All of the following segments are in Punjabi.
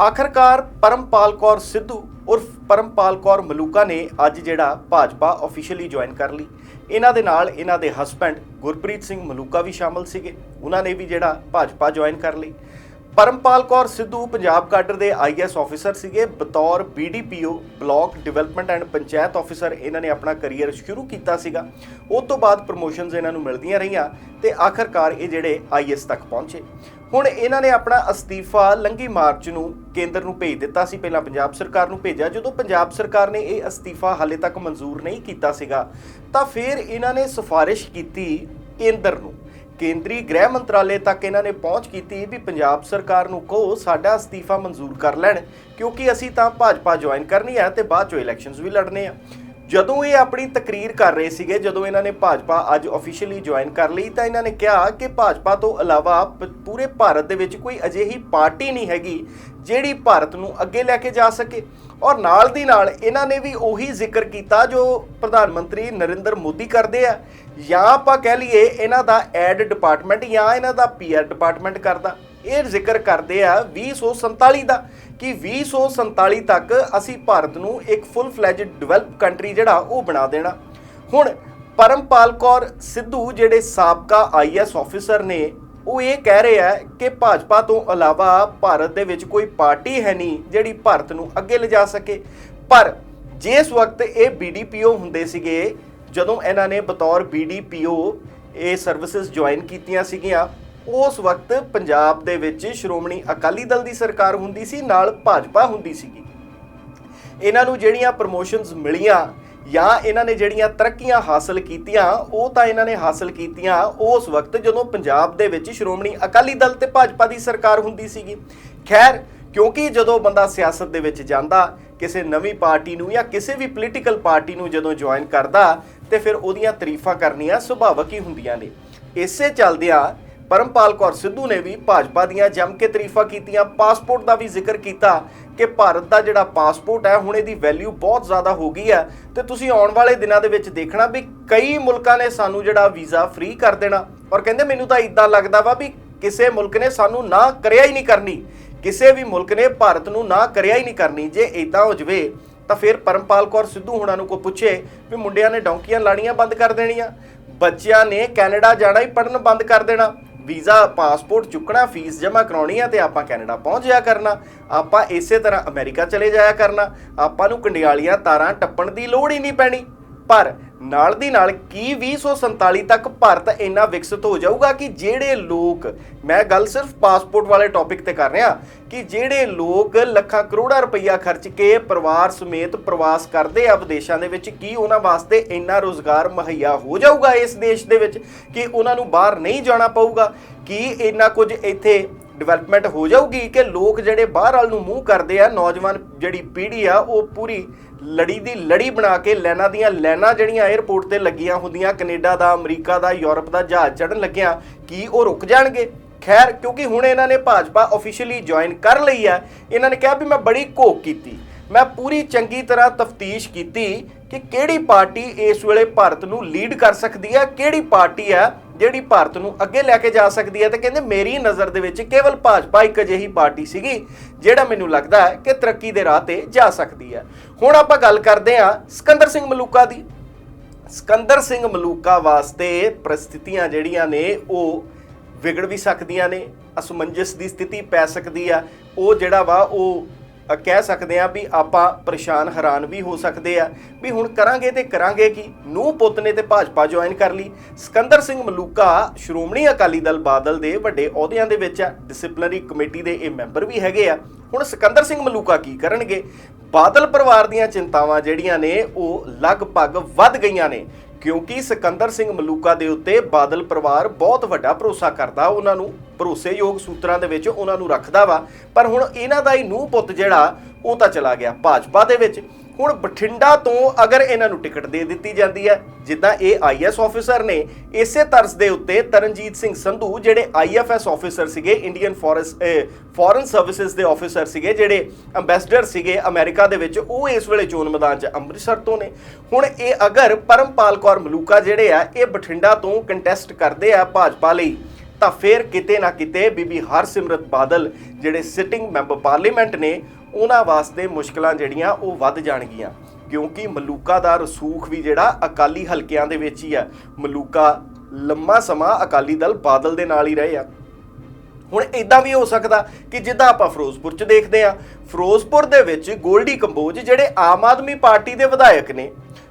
ਆਖਰਕਾਰ ਪਰਮਪਾਲ ਕੌਰ ਸਿੱਧੂ ਉਰਫ ਪਰਮਪਾਲ ਕੌਰ ਮਲੂਕਾ ਨੇ ਅੱਜ ਜਿਹੜਾ ਭਾਜਪਾ ਆਫੀਸ਼ੀਅਲੀ ਜੁਆਇਨ ਕਰ ਲਈ। ਇਹਨਾਂ ਦੇ ਨਾਲ ਇਹਨਾਂ ਦੇ ਹਸਬੰਡ ਗੁਰਪ੍ਰੀਤ ਸਿੰਘ ਮਲੂਕਾ ਵੀ ਸ਼ਾਮਲ ਸੀਗੇ। ਉਹਨਾਂ ਨੇ ਵੀ ਜਿਹੜਾ ਭਾਜਪਾ ਜੁਆਇਨ ਕਰ ਲਈ। ਪਰਮਪਾਲ ਕੌਰ ਸਿੱਧੂ ਪੰਜਾਬ ਕਾਡਰ ਦੇ ਆਈਐਸ ਆਫੀਸਰ ਸੀਗੇ। ਬਤੌਰ BDPO block development and panchayat officer ਇਹਨਾਂ ਨੇ ਆਪਣਾ ਕੈਰੀਅਰ ਸ਼ੁਰੂ ਕੀਤਾ ਸੀਗਾ। ਉਸ ਤੋਂ ਬਾਅਦ ਪ੍ਰਮੋਸ਼ਨਸ ਇਹਨਾਂ ਨੂੰ ਮਿਲਦੀਆਂ ਰਹੀਆਂ ਤੇ ਆਖਰਕਾਰ ਇਹ ਜਿਹੜੇ ਆਈਐਸ ਤੱਕ ਪਹੁੰਚੇ। ਹੁਣ ਇਹਨਾਂ ਨੇ ਆਪਣਾ ਅਸਤੀਫਾ ਲੰਗੀ ਮਾਰਚ ਨੂੰ ਕੇਂਦਰ ਨੂੰ ਭੇਜ ਦਿੱਤਾ ਸੀ। ਪਹਿਲਾਂ ਪੰਜਾਬ ਸਰਕਾਰ ਨੂੰ ਭੇਜਿਆ। ਜਦੋਂ ਪੰਜਾਬ ਸਰਕਾਰ ਨੇ ਇਹ ਅਸਤੀਫਾ ਹਾਲੇ ਤੱਕ ਮਨਜ਼ੂਰ ਨਹੀਂ ਕੀਤਾ ਸੀਗਾ, ਤਾਂ ਫਿਰ ਇਹਨਾਂ ਨੇ ਸਿਫਾਰਿਸ਼ ਕੀਤੀ ਕੇਂਦਰ ਨੂੰ। ਕੇਂਦਰੀ ਗ੍ਰਹਿ ਮੰਤਰਾਲੇ ਤੱਕ ਇਹਨਾਂ ਨੇ ਪਹੁੰਚ ਕੀਤੀ ਵੀ ਪੰਜਾਬ ਸਰਕਾਰ ਨੂੰ ਕਹੋ, ਸਾਡਾ ਅਸਤੀਫਾ ਮਨਜ਼ੂਰ ਕਰ ਲੈਣ, ਕਿਉਂਕਿ ਅਸੀਂ ਤਾਂ ਭਾਜਪਾ ਜੁਆਇਨ ਕਰਨੀ ਹੈ ਤੇ ਬਾਅਦ ਚੋਂ ਇਲੈਕਸ਼ਨਸ ਵੀ ਲੜਨੇ ਆ। ਜਦੋਂ ਇਹ ਆਪਣੀ ਤਕਰੀਰ ਕਰ ਰਹੇ ਸੀਗੇ, ਜਦੋਂ ਇਹਨਾਂ ਨੇ ਭਾਜਪਾ ਅੱਜ ਅਫੀਸ਼ੀਅਲੀ ਜੁਆਇਨ ਕਰ ਲਈ, ਤਾਂ ਇਹਨਾਂ ਨੇ ਕਿਹਾ ਕਿ ਭਾਜਪਾ ਤੋਂ ਇਲਾਵਾ ਪ- ਪੂਰੇ ਭਾਰਤ ਦੇ ਵਿੱਚ ਕੋਈ ਅਜਿਹੀ ਪਾਰਟੀ ਨਹੀਂ ਹੈਗੀ ਜਿਹੜੀ ਭਾਰਤ ਨੂੰ ਅੱਗੇ ਲੈ ਕੇ ਜਾ ਸਕੇ। ਔਰ ਨਾਲ ਦੀ ਨਾਲ ਇਹਨਾਂ ਨੇ ਵੀ ਉਹੀ ਜ਼ਿਕਰ ਕੀਤਾ ਜੋ ਪ੍ਰਧਾਨ ਮੰਤਰੀ ਨਰਿੰਦਰ ਮੋਦੀ ਕਰਦੇ ਆ। ਜਾਂ ਆਪਾਂ ਕਹਿ ਲਈਏ ਇਹਨਾਂ ਦਾ ਐਡ ਡਿਪਾਰਟਮੈਂਟ ਜਾਂ ਇਹਨਾਂ ਦਾ ਪੀਆਰ ਡਿਪਾਰਟਮੈਂਟ ਕਰਦਾ। ਇਹ ਜ਼ਿਕਰ ਕਰਦੇ ਆ 2047 ਦਾ। ਕਿ 2047 ਤੱਕ ਅਸੀਂ ਭਾਰਤ ਨੂੰ ਇੱਕ ਫੁੱਲ ਫਲੈਜਡ ਡਿਵੈਲਪ ਕੰਟਰੀ ਜਿਹੜਾ ਉਹ ਬਣਾ ਦੇਣਾ। ਹੁਣ ਪਰਮਪਾਲ ਕੌਰ ਸਿੱਧੂ ਜਿਹੜੇ ਸਾਬਕਾ ਆਈਐਸ ਆਫੀਸਰ ਨੇ, ਉਹ ਇਹ ਕਹਿ ਰਹੇ ਹੈ ਕਿ ਭਾਜਪਾ ਤੋਂ ਇਲਾਵਾ ਭਾਰਤ ਦੇ ਵਿੱਚ ਕੋਈ ਪਾਰਟੀ ਹੈ ਨਹੀਂ ਜਿਹੜੀ ਭਾਰਤ ਨੂੰ ਅੱਗੇ ਲਿਜਾ ਸਕੇ। ਪਰ ਜਿਸ ਵਕਤ ਇਹ ਬੀਡੀਪੀਓ ਹੁੰਦੇ ਸੀਗੇ, ਜਦੋਂ ਇਹਨਾਂ ਨੇ ਬਤੌਰ ਬੀਡੀਪੀਓ ਇਹ ਸਰਵਿਸਿਜ਼ ਜੁਆਇਨ ਕੀਤੀਆਂ ਸੀਗੀਆਂ ਉਸ ਵਕਤ ਪੰਜਾਬ ਦੇ ਵਿੱਚ ਸ਼੍ਰੋਮਣੀ ਅਕਾਲੀ ਦਲ ਦੀ ਸਰਕਾਰ ਹੁੰਦੀ ਸੀ, ਨਾਲ ਭਾਜਪਾ ਹੁੰਦੀ ਸੀਗੀ। ਇਹਨਾਂ ਨੂੰ ਜਿਹੜੀਆਂ ਪ੍ਰਮੋਸ਼ਨਸ ਮਿਲੀਆਂ ਜਾਂ ਇਹਨਾਂ ਨੇ ਜਿਹੜੀਆਂ ਤਰੱਕੀਆਂ ਹਾਸਲ ਕੀਤੀਆਂ, ਉਹ ਤਾਂ ਇਹਨਾਂ ਨੇ ਹਾਸਲ ਕੀਤੀਆਂ ਉਸ ਵਕਤ ਜਦੋਂ ਪੰਜਾਬ ਦੇ ਵਿੱਚ ਸ਼੍ਰੋਮਣੀ ਅਕਾਲੀ ਦਲ ਤੇ ਭਾਜਪਾ ਦੀ ਸਰਕਾਰ ਹੁੰਦੀ ਸੀਗੀ। ਖੈਰ, ਕਿਉਂਕਿ ਜਦੋਂ ਬੰਦਾ ਸਿਆਸਤ ਦੇ ਵਿੱਚ ਜਾਂਦਾ, ਕਿਸੇ ਨਵੀਂ ਪਾਰਟੀ ਨੂੰ ਜਾਂ ਕਿਸੇ ਵੀ ਪੋਲੀਟੀਕਲ ਪਾਰਟੀ ਨੂੰ ਜਦੋਂ ਜੁਆਇਨ ਕਰਦਾ, ਤੇ ਫਿਰ ਉਹਦੀਆਂ ਤਾਰੀਫਾਂ ਕਰਨੀਆਂ ਸੁਭਾਵਕ ਹੀ ਹੁੰਦੀਆਂ ਨੇ। ਇਸੇ ਚੱਲਦਿਆਂ ਪਰਮਪਾਲ ਕੌਰ ਸਿੱਧੂ ਨੇ ਵੀ ਭਾਜਪਾ ਦੀਆਂ ਜੰਮ ਕੇ ਤਾਰੀਫਾਂ ਕੀਤੀਆਂ। ਪਾਸਪੋਰਟ ਦਾ ਵੀ ਜ਼ਿਕਰ ਕੀਤਾ ਕਿ ਭਾਰਤ ਦਾ ਜਿਹੜਾ ਪਾਸਪੋਰਟ ਹੈ, ਹੁਣ ਇਹਦੀ ਵੈਲਿਊ ਬਹੁਤ ਜ਼ਿਆਦਾ ਹੋ ਗਈ ਹੈ। ਤੇ ਤੁਸੀਂ ਆਉਣ ਵਾਲੇ ਦਿਨਾਂ ਦੇ ਵਿੱਚ ਦੇਖਣਾ ਵੀ ਕਈ ਮੁਲਕਾਂ ਨੇ ਸਾਨੂੰ ਜਿਹੜਾ ਵੀਜ਼ਾ ਫ੍ਰੀ ਕਰ ਦੇਣਾ। ਔਰ ਕਹਿੰਦੇ ਮੈਨੂੰ ਤਾਂ ਇਦਾਂ ਲੱਗਦਾ ਵਾ ਵੀ ਕਿਸੇ ਮੁਲਕ ਨੇ ਸਾਨੂੰ ਨਾ ਕਰਿਆ ਹੀ ਨਹੀਂ ਕਰਨੀ। ਕਿਸੇ ਵੀ ਮੁਲਕ ਨੇ ਭਾਰਤ ਨੂੰ ਨਾ ਕਰਿਆ ਹੀ ਨਹੀਂ ਕਰਨੀ। ਜੇ ਇਦਾਂ ਹੋ ਜਵੇ, ਤਾਂ ਫਿਰ ਪਰਮਪਾਲ ਕੌਰ ਸਿੱਧੂ ਹੁਣਾਂ ਨੂੰ ਕੋ ਪੁੱਛੇ ਵੀ ਮੁੰਡਿਆਂ ਨੇ ਡੌਂਕੀਆਂ ਲਾਣੀਆਂ ਬੰਦ ਕਰ ਦੇਣੀਆਂ। ਬੱਚਿਆਂ ਨੇ ਕੈਨੇਡਾ ਜਾਣਾ ਹੀ ਪੜਨ ਬੰਦ ਕਰ ਦੇਣਾ। ਵੀਜ਼ਾ, ਪਾਸਪੋਰਟ ਚੁੱਕਣਾ, ਫੀਸ ਜਮ੍ਹਾਂ ਕਰਾਉਣੀ ਆ ਤੇ ਆਪਾਂ ਕੈਨੇਡਾ ਪਹੁੰਚ ਜਾਇਆ ਕਰਨਾ। ਆਪਾਂ ਇਸੇ ਤਰ੍ਹਾਂ ਅਮਰੀਕਾ ਚਲੇ ਜਾਇਆ ਕਰਨਾ। ਆਪਾਂ ਨੂੰ ਕੰਡਿਆਲੀਆਂ ਤਾਰਾਂ ਟੱਪਣ ਦੀ ਲੋੜ ਹੀ ਨਹੀਂ ਪੈਣੀ। ਪਰ ਨਾਲ ਦੀ ਨਾਲ ਕੀ 2047 ਤੱਕ ਭਾਰਤ ਇੰਨਾ ਵਿਕਸਿਤ ਹੋ ਜਾਊਗਾ ਕਿ ਜਿਹੜੇ ਲੋਕ, ਮੈਂ ਗੱਲ ਸਿਰਫ ਪਾਸਪੋਰਟ ਵਾਲੇ ਟੌਪਿਕ ਤੇ ਕਰ ਰਿਹਾ, ਕਿ ਜਿਹੜੇ ਲੋਕ ਲੱਖਾਂ ਕਰੋੜਾਂ ਰੁਪਈਆ ਖਰਚ ਕੇ ਪਰਿਵਾਰ ਸਮੇਤ ਪ੍ਰਵਾਸ ਕਰਦੇ ਆ ਵਿਦੇਸ਼ਾਂ ਦੇ ਵਿੱਚ, ਕੀ ਉਹਨਾਂ ਵਾਸਤੇ ਇੰਨਾ ਰੋਜ਼ਗਾਰ ਮੁਹੱਈਆ ਹੋ ਜਾਊਗਾ ਇਸ ਦੇਸ਼ ਦੇ ਵਿੱਚ, ਕਿ ਉਹਨਾਂ ਨੂੰ ਬਾਹਰ ਨਹੀਂ ਜਾਣਾ ਪਊਗਾ? ਕੀ ਇੰਨਾ ਕੁਝ ਇੱਥੇ ਡਿਵੈਲਪਮੈਂਟ ਹੋ ਜਾਊਗੀ ਕਿ ਲੋਕ ਜਿਹੜੇ ਬਾਹਰ ਵਾਲ ਨੂੰ ਮੂੰਹ ਕਰਦੇ ਆ, ਨੌਜਵਾਨ ਜਿਹੜੀ ਪੀੜ੍ਹੀ ਆ, ਉਹ ਪੂਰੀ ਲੜੀ ਦੀ ਲੜੀ ਬਣਾ ਕੇ ਲੈਣਾ ਦੀਆਂ ਲੈਣਾ ਜਿਹੜੀਆਂ 에ਅਰਪੋਰਟ ਤੇ ਲੱਗੀਆਂ ਹੁੰਦੀਆਂ, ਕੈਨੇਡਾ ਦਾ, ਅਮਰੀਕਾ ਦਾ, ਯੂਰਪ ਦਾ ਜਹਾਜ਼ ਚੜਨ ਲੱਗਿਆਂ, ਕੀ ਉਹ ਰੁਕ ਜਾਣਗੇ? ਖੈਰ, ਕਿਉਂਕਿ ਹੁਣ ਇਹਨਾਂ ਨੇ ਭਾਜਪਾ ਆਫੀਸ਼ੀਅਲੀ ਜੁਆਇਨ ਕਰ ਲਈ ਹੈ, ਇਹਨਾਂ ਨੇ ਕਿਹਾ ਵੀ ਮੈਂ ਬੜੀ ਘੋਖ ਕੀਤੀ। ਮੈਂ ਪੂਰੀ ਚੰਗੀ ਤਰ੍ਹਾਂ ਤਫਤੀਸ਼ ਕੀਤੀ ਕਿ ਕਿਹੜੀ ਪਾਰਟੀ ਇਸ ਵੇਲੇ ਭਾਰਤ ਨੂੰ ਲੀਡ ਕਰ ਸਕਦੀ ਹੈ, ਕਿਹੜੀ ਪਾਰਟੀ ਹੈ ਜਿਹੜੀ ਭਾਰਤ ਨੂੰ ਅੱਗੇ ਲੈ ਕੇ ਜਾ ਸਕਦੀ ਹੈ ਤੇ ਕਹਿੰਦੇ ਮੇਰੀ ਨਜ਼ਰ ਦੇ ਵਿੱਚ ਕੇਵਲ ਭਾਜਪਾ ਇੱਕ ਅਜਿਹੀ ਪਾਰਟੀ ਸੀਗੀ, ਜਿਹੜਾ ਮੈਨੂੰ ਲੱਗਦਾ ਹੈ ਕਿ ਤਰੱਕੀ ਦੇ ਰਾਹ ਤੇ ਜਾ ਸਕਦੀ ਹੈ। ਹੁਣ ਆਪਾਂ ਗੱਲ ਕਰਦੇ ਹਾਂ ਸਿਕੰਦਰ ਸਿੰਘ ਮਲੂਕਾ ਦੀ। ਸਿਕੰਦਰ ਸਿੰਘ ਮਲੂਕਾ ਵਾਸਤੇ ਪ੍ਰਸਥਿਤੀਆਂ ਜਿਹੜੀਆਂ ਨੇ, ਉਹ ਵਿਗੜ ਵੀ ਸਕਦੀਆਂ ਨੇ, ਅਸਮੰਜਸ ਦੀ ਸਥਿਤੀ ਪੈ ਸਕਦੀ ਆ। ਉਹ ਜਿਹੜਾ ਵਾ, ਉਹ ਕਹਿ ਸਕਦੇ ਆ ਵੀ ਆਪਾਂ ਪਰੇਸ਼ਾਨ, ਹੈਰਾਨ ਵੀ ਹੋ ਸਕਦੇ ਆ ਵੀ ਹੁਣ ਕਰਾਂਗੇ ਤੇ ਕਰਾਂਗੇ ਕੀ? ਨੂੰ ਪੁੱਤ ਨੇ ਤੇ ਭਾਜਪਾ ਜੁਆਇਨ ਕਰ ਲਈ। ਸਿਕੰਦਰ ਸਿੰਘ ਮਲੂਕਾ ਸ਼੍ਰੋਮਣੀ ਅਕਾਲੀ ਦਲ ਬਾਦਲ ਦੇ ਵੱਡੇ ਅਹੁਦਿਆਂ ਦੇ ਵਿੱਚ ਆ। ਡਿਸਪਲਿਨਰੀ ਕਮੇਟੀ ਦੇ ਇਹ ਮੈਂਬਰ ਵੀ ਹੈਗੇ ਆ। ਹੁਣ ਸਿਕੰਦਰ ਸਿੰਘ ਮਲੂਕਾ ਕੀ ਕਰਨਗੇ? ਬਾਦਲ ਪਰਿਵਾਰ ਦੀਆਂ ਚਿੰਤਾਵਾਂ ਜਿਹੜੀਆਂ ਨੇ, ਉਹ ਲਗਭਗ ਵੱਧ ਗਈਆਂ ਨੇ। ਕਿਉਂਕਿ ਸਿਕੰਦਰ ਸਿੰਘ ਮਲੂਕਾ ਦੇ ਉੱਤੇ ਬਾਦਲ ਪਰਿਵਾਰ ਬਹੁਤ ਵੱਡਾ ਭਰੋਸਾ ਕਰਦਾ, ਉਹਨਾਂ ਨੂੰ ਭਰੋਸੇਯੋਗ ਸੂਤਰਾਂ ਦੇ ਵਿੱਚ ਉਹਨਾਂ ਨੂੰ ਰੱਖਦਾ ਵਾ। ਪਰ ਹੁਣ ਇਹਨਾਂ ਦਾ ਹੀ ਨੂੰਹ ਪੁੱਤ ਜਿਹੜਾ, ਉਹ ਤਾਂ ਚਲਾ ਗਿਆ ਭਾਜਪਾ ਦੇ ਵਿੱਚ। ਹੁਣ ਬਠਿੰਡਾ ਤੋਂ ਅਗਰ ਇਹਨਾਂ ਨੂੰ ਟਿਕਟ ਦੇ ਦਿੱਤੀ ਜਾਂਦੀ ਹੈ, ਜਿੱਦਾਂ ਇਹ ਆਈਐਸ ਆਫੀਸਰ ਨੇ, ਇਸੇ ਤਰਜ਼ ਦੇ ਉੱਤੇ ਤਰਨਜੀਤ ਸਿੰਘ ਸੰਧੂ, ਜਿਹੜੇ ਆਈਐਫਐਸ ਆਫੀਸਰ ਸੀਗੇ ਇੰਡੀਅਨ ਫੋਰੈਸ ਫੋਰਨ ਸਰਵਿਸਿਜ਼ ਦੇ ਆਫੀਸਰ ਸੀਗੇ, ਜਿਹੜੇ ਐਮਬੈਸਡਰ ਸੀਗੇ ਅਮਰੀਕਾ ਦੇ ਵਿੱਚ, ਉਹ ਇਸ ਵੇਲੇ ਚੋਣ ਮੈਦਾਨ 'ਚ ਅੰਮ੍ਰਿਤਸਰ ਤੋਂ ਨੇ। ਹੁਣ ਇਹ ਅਗਰ ਪਰਮਪਾਲ ਕੌਰ ਮਲੂਕਾ ਜਿਹੜੇ ਆ, ਇਹ ਬਠਿੰਡਾ ਤੋਂ ਕੰਟੈਸਟ ਕਰਦੇ ਆ ਭਾਜਪਾ ਲਈ, ਤਾਂ ਫਿਰ ਕਿਤੇ ਨਾ ਕਿਤੇ ਬੀਬੀ ਹਰਸਿਮਰਤ ਬਾਦਲ, ਜਿਹੜੇ ਸਿਟਿੰਗ ਮੈਂਬਰ ਪਾਰਲੀਮੈਂਟ ਨੇ ਉਹਨਾਂ ਵਾਸਤੇ ਮੁਸ਼ਕਲਾਂ ਜਿਹੜੀਆਂ ਉਹ ਵੱਧ ਜਾਣਗੀਆਂ, ਕਿਉਂਕਿ ਮਲੂਕਾ ਦਾ ਰਸੂਖ ਵੀ ਜਿਹੜਾ ਅਕਾਲੀ ਹਲਕਿਆਂ ਦੇ ਵਿੱਚ ਹੀ ਆ। ਮਲੂਕਾ ਲੰਮਾ ਸਮਾਂ ਅਕਾਲੀ ਦਲ ਬਾਦਲ ਦੇ ਨਾਲ ਹੀ ਰਹੇ ਆ। ਹੁਣ ਇਦਾਂ ਵੀ ਹੋ ਸਕਦਾ ਕਿ ਜਿੱਦਾਂ ਆਪਾਂ ਫਿਰੋਜ਼ਪੁਰ 'ਚ ਦੇਖਦੇ ਆ ਫਿਰੋਜ਼ਪੁਰ ਦੇ ਵਿੱਚ ਗੋਲਡੀ ਕੰਬੋਜ ਜਿਹੜੇ ਆਮ ਆਦਮੀ ਪਾਰਟੀ ਦੇ ਵਿਧਾਇਕ ਨੇ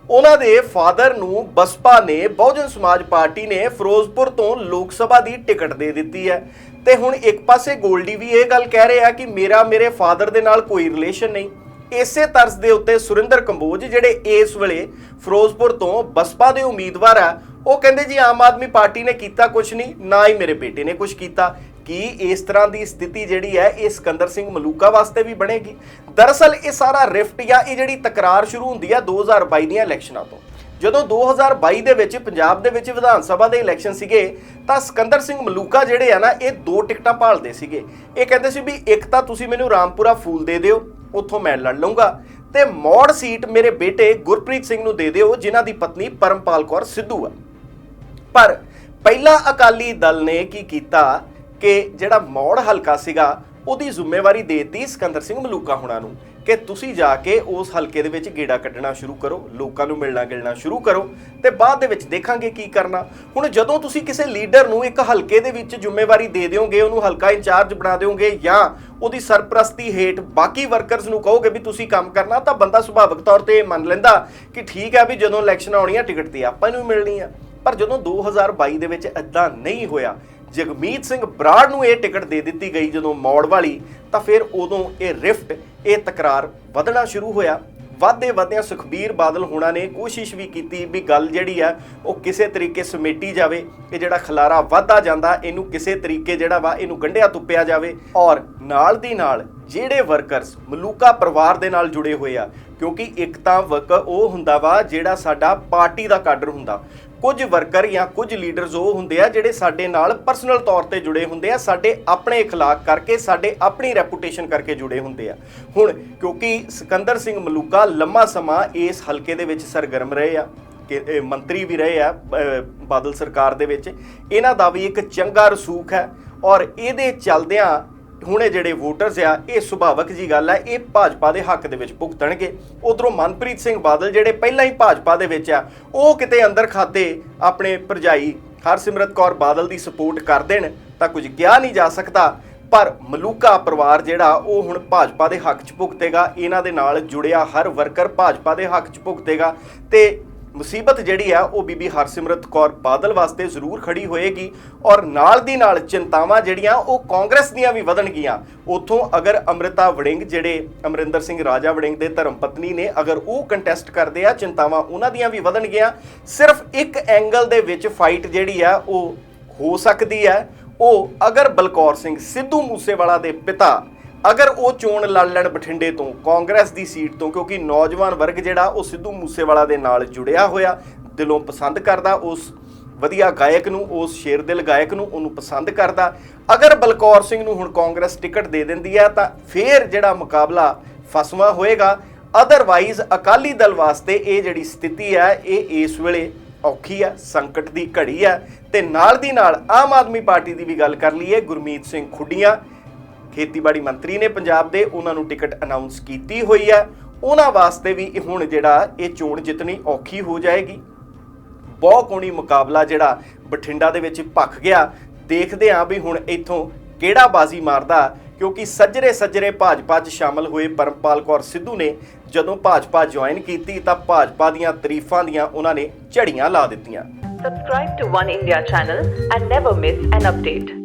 ਉਹਨਾਂ ਦੇ ਫਾਦਰ ਨੂੰ ਬਸਪਾ ਨੇ, ਬਹੁਜਨ ਸਮਾਜ ਪਾਰਟੀ ਨੇ ਫਿਰੋਜ਼ਪੁਰ ਤੋਂ ਲੋਕ ਸਭਾ ਦੀ ਟਿਕਟ ਦੇ ਦਿੱਤੀ ਹੈ। ਤੇ ਹੁਣ ਇੱਕ ਪਾਸੇ ਗੋਲਡੀ ਵੀ ਇਹ ਗੱਲ ਕਹਿ ਰਿਹਾ ਕਿ ਮੇਰਾ ਮੇਰੇ ਫਾਦਰ ਦੇ ਨਾਲ ਕੋਈ ਰਿਲੇਸ਼ਨ ਨਹੀਂ। ਇਸੇ ਤਰਜ਼ ਦੇ ਉੱਤੇ ਸੁਰਿੰਦਰ ਕੰਬੋਜ, ਜਿਹੜੇ ਇਸ ਵੇਲੇ ਫਿਰੋਜ਼ਪੁਰ ਤੋਂ ਬਸਪਾ ਦੇ ਉਮੀਦਵਾਰ ਆ, ਉਹ ਕਹਿੰਦੇ ਜੀ ਆਮ ਆਦਮੀ ਪਾਰਟੀ ਨੇ ਕੀਤਾ ਕੁਝ ਨਹੀਂ, ਨਾ ਹੀ ਮੇਰੇ ਬੇਟੇ ਨੇ ਕੁਝ ਕੀਤਾ। ਕੀ ਇਸ ਤਰ੍ਹਾਂ ਦੀ ਸਥਿਤੀ ਜਿਹੜੀ ਹੈ ਇਹ ਸਿਕੰਦਰ ਸਿੰਘ ਮਲੂਕਾ ਵਾਸਤੇ ਵੀ ਬਣੇਗੀ। ਦਰਅਸਲ ਇਹ ਸਾਰਾ ਰਿਫਟ ਜਾਂ ਇਹ ਜਿਹੜੀ ਤਕਰਾਰ ਸ਼ੁਰੂ ਹੁੰਦੀ ਹੈ 2022 ਦੀਆਂ ਇਲੈਕਸ਼ਨਾਂ ਤੋਂ। ਜਦੋਂ 2022 ਦੇ ਵਿੱਚ ਪੰਜਾਬ ਦੇ ਵਿੱਚ ਵਿਧਾਨ ਸਭਾ ਦੇ ਇਲੈਕਸ਼ਨ ਸੀਗੇ, ਤਾਂ ਸਿਕੰਦਰ ਸਿੰਘ ਮਲੂਕਾ ਜਿਹੜੇ ਆ ਨਾ, ਇਹ ਦੋ ਟਿਕਟਾਂ ਭਾਲਦੇ ਸੀਗੇ। ਇਹ ਕਹਿੰਦੇ ਸੀ ਵੀ ਇੱਕ ਤਾਂ ਤੁਸੀਂ ਮੈਨੂੰ ਰਾਮਪੁਰਾ ਫੂਲ ਦੇ ਦਿਓ, ਉੱਥੋਂ ਮੈਂ ਲੜ ਲਵਾਂਗਾ ਤੇ ਮੌੜ ਸੀਟ ਮੇਰੇ ਬੇਟੇ ਗੁਰਪ੍ਰੀਤ ਸਿੰਘ ਨੂੰ ਦੇ ਦਿਓ, ਜਿਨ੍ਹਾਂ ਦੀ ਪਤਨੀ ਪਰਮਪਾਲ ਕੌਰ ਸਿੱਧੂ ਆ। ਪਰ ਪਹਿਲਾ ਅਕਾਲੀ ਦਲ ਨੇ ਕੀ ਕੀਤਾ ਕਿ ਜਿਹੜਾ ਮੌੜ ਹਲਕਾ ਸੀਗਾ, ਉਹਦੀ ਜ਼ਿੰਮੇਵਾਰੀ ਦੇਤੀ ਸਿਕੰਦਰ ਸਿੰਘ ਮਲੂਕਾ ਹੁਣਾਂ ਨੂੰ ਕਿ ਤੁਸੀਂ ਜਾ ਕੇ ਉਸ ਹਲਕੇ ਦੇ ਵਿੱਚ ਗੇੜਾ ਕੱਢਣਾ ਸ਼ੁਰੂ ਕਰੋ, ਲੋਕਾਂ ਨੂੰ ਮਿਲਣਾ ਗਿਲਣਾ ਸ਼ੁਰੂ ਕਰੋ ਤੇ ਬਾਅਦ ਦੇ ਵਿੱਚ ਦੇਖਾਂਗੇ ਕੀ ਕਰਨਾ। ਹੁਣ ਜਦੋਂ ਤੁਸੀਂ ਕਿਸੇ ਲੀਡਰ ਨੂੰ ਇੱਕ ਹਲਕੇ ਦੇ ਵਿੱਚ ਜ਼ਿੰਮੇਵਾਰੀ ਦੇ ਦਿਓਗੇ, ਉਹਨੂੰ ਹਲਕਾ ਇੰਚਾਰਜ ਬਣਾ ਦਿਓਗੇ ਜਾਂ ਉਹਦੀ ਸਰਪ੍ਰਸਤੀ ਹੇਠ ਬਾਕੀ ਵਰਕਰਸ ਨੂੰ ਕਹੋਗੇ ਵੀ ਤੁਸੀਂ ਕੰਮ ਕਰਨਾ, ਤਾਂ ਬੰਦਾ ਸੁਭਾਵਿਕ ਤੌਰ ਤੇ ਮੰਨ ਲੈਂਦਾ ਕਿ ਠੀਕ ਹੈ ਵੀ ਜਦੋਂ ਇਲੈਕਸ਼ਨ ਆਉਣੀਆਂ ਟਿਕਟ ਤੇ ਆਪਾਂ ਨੂੰ ਮਿਲਣੀ ਆ। ਪਰ ਜਦੋਂ 2022 ਦੇ ਵਿੱਚ ਇਦਾਂ ਨਹੀਂ ਹੋਇਆ ਜਗਮੀਤ ਸਿੰਘ ਬਰਾੜ ਨੂੰ ਇਹ ਟਿਕਟ ਦੇ ਦਿੱਤੀ ਗਈ ਜਦੋਂ ਮੌੜ ਵਾਲੀ, ਤਾਂ ਫਿਰ ਉਦੋਂ ਇਹ ਰਿਫਟ, ਇਹ ਤਕਰਾਰ ਵਧਣਾ ਸ਼ੁਰੂ ਹੋਇਆ। ਵਾਧੇ ਵਧਿਆਂ ਸੁਖਬੀਰ ਬਾਦਲ ਹੋਣਾ ਨੇ ਕੋਸ਼ਿਸ਼ ਵੀ ਕੀਤੀ ਵੀ ਗੱਲ ਜਿਹੜੀ ਆ, ਉਹ ਕਿਸੇ ਤਰੀਕੇ ਸਮੇਟੀ ਜਾਵੇ। ਇਹ ਜਿਹੜਾ ਖਲਾਰਾ ਵਧਦਾ ਜਾਂਦਾ, ਇਹਨੂੰ ਕਿਸੇ ਤਰੀਕੇ ਜਿਹੜਾ ਵਾ, ਇਹਨੂੰ ਗੰਢਿਆ ਤੁੱਪਿਆ ਜਾਵੇ। ਔਰ ਨਾਲ ਦੀ ਨਾਲ ਜਿਹੜੇ ਵਰਕਰਸ ਮਲੂਕਾ ਪਰਿਵਾਰ ਦੇ ਨਾਲ ਜੁੜੇ ਹੋਏ ਆ ਕਿਉਂਕਿ ਇੱਕ ਤਾਂ ਵਰਕ ਉਹ ਹੁੰਦਾ ਵਾ ਜਿਹੜਾ ਸਾਡਾ ਪਾਰਟੀ ਦਾ ਕਾਡਰ ਹੁੰਦਾ ਕੁਝ ਵਰਕਰ ਜਾਂ ਕੁਝ ਲੀਡਰਸ ਉਹ ਹੁੰਦੇ ਆ ਜਿਹੜੇ ਸਾਡੇ ਨਾਲ ਪਰਸਨਲ ਤੌਰ ਤੇ ਜੁੜੇ ਹੁੰਦੇ ਆ ਸਾਡੇ ਆਪਣੇ اخلاق ਕਰਕੇ ਸਾਡੇ ਆਪਣੀ ਰੈਪੂਟੇਸ਼ਨ ਕਰਕੇ ਜੁੜੇ ਹੁੰਦੇ ਆ ਹੁਣ ਕਿਉਂਕਿ ਸਿਕੰਦਰ ਸਿੰਘ ਮਲੂਕਾ ਲੰਮਾ ਸਮਾਂ ਇਸ ਹਲਕੇ ਦੇ ਵਿੱਚ ਸਰਗਰਮ ਰਹੇ ਆ ਕਿ ਇਹ ਮੰਤਰੀ ਵੀ ਰਹੇ ਆ ਅਹ, ਬਾਦਲ ਸਰਕਾਰ ਦੇ ਵਿੱਚ ਇਹਨਾਂ ਦਾ ਵੀ ਇੱਕ ਚੰਗਾ ਰਸੂਖ ਹੈ ਔਰ ਇਹਦੇ ਚੱਲਦਿਆਂ ਹੁਣੇ ਜਿਹੜੇ ਵੋਟਰਸ ਆ, ਇਹ ਸੁਭਾਵਕ ਜੀ ਗੱਲ ਆ, ਇਹ ਭਾਜਪਾ ਦੇ ਹੱਕ ਦੇ ਵਿੱਚ ਭੁਗਤਣਗੇ। ਉਧਰੋਂ ਮਨਪ੍ਰੀਤ ਸਿੰਘ ਬਾਦਲ ਜਿਹੜੇ ਪਹਿਲਾਂ ਹੀ ਭਾਜਪਾ ਦੇ ਵਿੱਚ ਆ, ਉਹ ਕਿਤੇ ਅੰਦਰ ਖਾਤੇ ਆਪਣੇ ਭਰਜਾਈ ਹਰਸਿਮਰਤ ਕੌਰ ਬਾਦਲ ਦੀ ਸਪੋਰਟ ਕਰ ਦੇਣ, ਤਾਂ ਕੁਝ ਕਿਹਾ ਨਹੀਂ ਜਾ ਸਕਦਾ। ਪਰ ਮਲੂਕਾ ਪਰਿਵਾਰ ਜਿਹੜਾ, ਉਹ ਹੁਣ ਭਾਜਪਾ ਦੇ ਹੱਕ 'ਚ ਭੁਗਤੇਗਾ। ਇਹਨਾਂ ਦੇ ਨਾਲ ਜੁੜਿਆ ਹਰ ਵਰਕਰ ਭਾਜਪਾ ਦੇ ਹੱਕ 'ਚ ਭੁਗਤੇਗਾ। ਤੇ ਮੁਸੀਬਤ ਜਿਹੜੀ ਆ, ਉਹ ਬੀਬੀ ਹਰਸਿਮਰਤ ਕੌਰ ਬਾਦਲ ਵਾਸਤੇ ਜ਼ਰੂਰ ਖੜੀ ਹੋਏਗੀ ਔਰ ਨਾਲ ਦੀ ਨਾਲ ਚਿੰਤਾਵਾਂ ਜਿਹੜੀਆਂ, ਉਹ ਕਾਂਗਰਸ ਦੀਆਂ ਵੀ ਵਧਣਗੀਆਂ। ਉਥੋਂ ਅਗਰ ਅੰਮ੍ਰਿਤਾ ਵੜਿੰਗ ਜਿਹੜੇ ਅਮਰਿੰਦਰ ਸਿੰਘ ਰਾਜਾ ਵੜਿੰਗ ਦੇ ਧਰਮ ਪਤਨੀ ਨੇ, ਅਗਰ ਉਹ ਕੰਟੈਸਟ ਕਰਦੇ ਆ, ਚਿੰਤਾਵਾਂ ਉਹਨਾਂ ਦੀਆਂ ਵੀ ਵਧਣਗੀਆਂ। ਸਿਰਫ ਇੱਕ ਐਂਗਲ ਦੇ ਵਿੱਚ ਫਾਈਟ ਜਿਹੜੀ ਆ, ਉਹ ਹੋ ਸਕਦੀ ਹੈ ਉਹ ਅਗਰ ਬਲਕੌਰ ਸਿੰਘ ਸਿੱਧੂ ਮੂਸੇਵਾਲਾ ਦੇ ਪਿਤਾ ਅਗਰ ਉਹ ਚੋਣ ਲੜ ਲੈਣ ਬਠਿੰਡੇ ਤੋਂ, ਕਾਂਗਰਸ ਦੀ ਸੀਟ ਤੋਂ, ਕਿਉਂਕਿ ਨੌਜਵਾਨ ਵਰਗ ਜਿਹੜਾ, ਉਹ ਸਿੱਧੂ ਮੂਸੇਵਾਲਾ ਦੇ ਨਾਲ ਜੁੜਿਆ ਹੋਇਆ, ਦਿਲੋਂ ਪਸੰਦ ਕਰਦਾ, ਉਸ ਵਧੀਆ ਗਾਇਕ ਨੂੰ, ਉਸ ਸ਼ੇਰ ਦਿਲ ਗਾਇਕ ਨੂੰ, ਉਹਨੂੰ ਪਸੰਦ ਕਰਦਾ। ਅਗਰ ਬਲਕੌਰ ਸਿੰਘ ਨੂੰ ਹੁਣ ਕਾਂਗਰਸ ਟਿਕਟ ਦੇ ਦਿੰਦੀ ਹੈ, ਤਾਂ ਫੇਰ ਜਿਹੜਾ ਮੁਕਾਬਲਾ ਫਸਵਾ ਹੋਏਗਾ। ਅਦਰਵਾਈਜ਼ ਅਕਾਲੀ ਦਲ ਵਾਸਤੇ ਇਹ ਜਿਹੜੀ ਸਥਿਤੀ ਹੈ, ਇਹ ਇਸ ਵੇਲੇ ਔਖੀ ਹੈ, ਸੰਕਟ ਦੀ ਘੜੀ ਹੈ। ਤੇ ਨਾਲ ਦੀ ਨਾਲ ਆਮ ਆਦਮੀ ਪਾਰਟੀ ਦੀ ਵੀ ਗੱਲ ਕਰ ਲਈਏ, ਗੁਰਮੀਤ ਸਿੰਘ ਖੁੱਡੀਆਂ। ਖੇਤੀਬਾੜੀ ਮੰਤਰੀ ਨੇ ਪੰਜਾਬ ਦੇ ਉਹਨਾਂ ਨੂੰ ਟਿਕਟ ਅਨਾਉਂਸ ਕੀਤੀ ਹੋਈ ਹੈ। ਉਹਨਾਂ ਵਾਸਤੇ ਵੀ ਹੁਣ ਜਿਹੜਾ ਇਹ ਚੋਣ ਜਿੱਤਣੀ ਔਖੀ ਹੋ ਜਾਏਗੀ। ਬਹੁਤ ਕੋਣੀ ਮੁਕਾਬਲਾ ਜਿਹੜਾ ਬਠਿੰਡਾ ਦੇ ਵਿੱਚ ਭਖ ਗਿਆ। ਦੇਖਦੇ ਆਂ ਵੀ ਹੁਣ ਇੱਥੋਂ ਕਿਹੜਾ ਬਾਜ਼ੀ ਮਾਰਦਾ, ਕਿਉਂਕਿ ਸੱਜਰੇ ਸੱਜਰੇ ਭਾਜਪਾ 'ਚ ਸ਼ਾਮਲ ਹੋਏ ਪਰਮਪਾਲ ਕੌਰ ਸਿੱਧੂ ਨੇ ਜਦੋਂ ਭਾਜਪਾ ਜੁਆਇਨ ਕੀਤੀ ਤਾਂ ਭਾਜਪਾ ਦੀਆਂ ਤਾਰੀਫਾਂ ਦੀਆਂ ਉਹਨਾਂ ਨੇ ਝੜੀਆਂ ਲਾ ਦਿੱਤੀਆਂ। Subscribe to One India channel and never miss an update.